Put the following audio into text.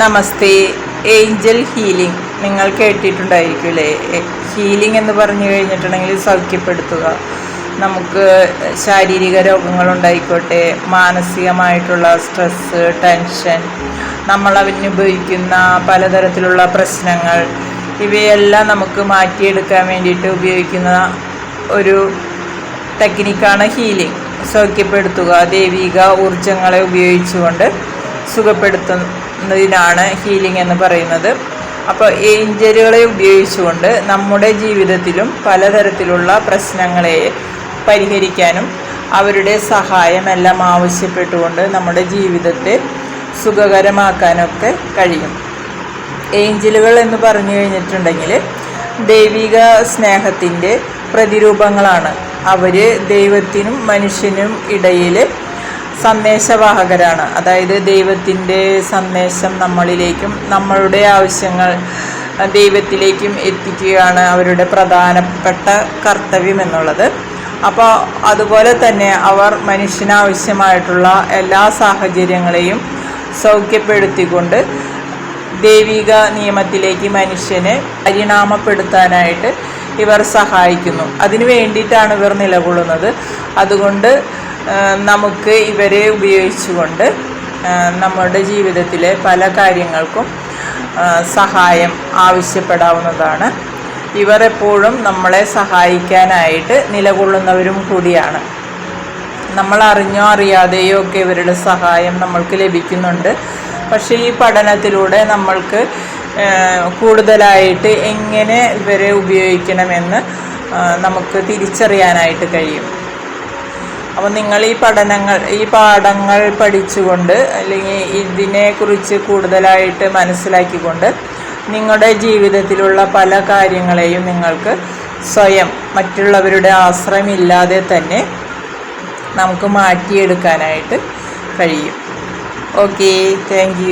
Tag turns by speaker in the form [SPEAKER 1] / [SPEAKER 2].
[SPEAKER 1] നമസ്തേ Angel healing. നിങ്ങൾ കേട്ടിട്ടുണ്ടായിരിക്കുമല്ലേ? Healing എന്ന് പറഞ്ഞു കഴിഞ്ഞിട്ടുണ്ടെങ്കിൽ സൗഖ്യപ്പെടുത്തുക. നമുക്ക് ശാരീരിക രോഗങ്ങളുണ്ടായിക്കോട്ടെ മാനസികമായിട്ടുള്ള സ്ട്രെസ്സ് ടെൻഷൻ നമ്മൾ അവനുഭവിക്കുന്ന പലതരത്തിലുള്ള പ്രശ്നങ്ങൾ ഇവയെല്ലാം നമുക്ക് മാറ്റിയെടുക്കാൻ വേണ്ടിയിട്ട് ഉപയോഗിക്കുന്ന ഒരു ടെക്നിക്കാണ് ഹീലിംഗ്. സൗഖ്യപ്പെടുത്തുക ദൈവിക ഊർജങ്ങളെ ഉപയോഗിച്ചുകൊണ്ട് സുഖപ്പെടുത്തുന്നതിനാണ് ഹീലിംഗ് എന്ന് പറയുന്നത്. അപ്പോൾ ഏഞ്ചലുകളെ ഉപയോഗിച്ചുകൊണ്ട് നമ്മുടെ ജീവിതത്തിലും പലതരത്തിലുള്ള പ്രശ്നങ്ങളെ പരിഹരിക്കാനും അവരുടെ സഹായമെല്ലാം ആവശ്യപ്പെട്ടുകൊണ്ട് നമ്മുടെ ജീവിതത്തെ സുഖകരമാക്കാനൊക്കെ കഴിയും. ഏഞ്ചലുകൾ എന്ന് പറഞ്ഞു കഴിഞ്ഞിട്ടുണ്ടെങ്കിൽ ദൈവിക സ്നേഹത്തിന്റെ പ്രതിരൂപങ്ങളാണ്. അവർ ദൈവത്തിനും മനുഷ്യനും ഇടയിൽ സന്ദേശവാഹകരാണ്. അതായത് ദൈവത്തിന്റെ സന്ദേശം നമ്മളിലേക്കും നമ്മളുടെ ആവശ്യങ്ങൾ ദൈവത്തിലേക്കും എത്തിക്കുകയാണ് അവരുടെ പ്രധാനപ്പെട്ട കർത്തവ്യം എന്നുള്ളത്. അപ്പോൾ അതുപോലെ തന്നെ അവർ മനുഷ്യനാവശ്യമായിട്ടുള്ള എല്ലാ സാഹചര്യങ്ങളെയും സൗഖ്യപ്പെടുത്തിക്കൊണ്ട് ദൈവിക നിയമത്തിലേക്ക് മനുഷ്യനെ പരിണാമപ്പെടുത്താനായിട്ട് ഇവർ സഹായിക്കുന്നു. അതിനു വേണ്ടിയിട്ടാണ് ഇവർ നിലകൊള്ളുന്നത്. അതുകൊണ്ട് നമുക്ക് ഇവരെ ഉപയോഗിച്ചുകൊണ്ട് നമ്മുടെ ജീവിതത്തിലെ പല കാര്യങ്ങൾക്കും സഹായം ആവശ്യപ്പെടാവുന്നതാണ്. ഇവർ എപ്പോഴും നമ്മളെ സഹായിക്കാനായിട്ട് നിലകൊള്ളുന്നവരും കൂടിയാണ്. നമ്മൾ അറിഞ്ഞോ അറിയാതെയോ ഒക്കെ ഇവരുടെ സഹായം നമ്മൾക്ക് ലഭിക്കുന്നുണ്ട്. പക്ഷേ ഈ പഠനത്തിലൂടെ നമ്മൾക്ക് കൂടുതലായിട്ട് എങ്ങനെ ഇവരെ ഉപയോഗിക്കണമെന്ന് നമുക്ക് തിരിച്ചറിയാനായിട്ട് കഴിയും. അപ്പോൾ നിങ്ങൾ ഈ പഠനങ്ങൾ ഈ പാഠങ്ങൾ പഠിച്ചുകൊണ്ട് അല്ലെങ്കിൽ ഇതിനെക്കുറിച്ച് കൂടുതലായിട്ട് മനസ്സിലാക്കിക്കൊണ്ട് നിങ്ങളുടെ ജീവിതത്തിലുള്ള പല കാര്യങ്ങളെയും നിങ്ങൾക്ക് സ്വയം മറ്റുള്ളവരുടെ ആശ്രയമില്ലാതെ തന്നെ നമുക്ക് മാറ്റിയെടുക്കാനായിട്ട് കഴിയും. Okay thank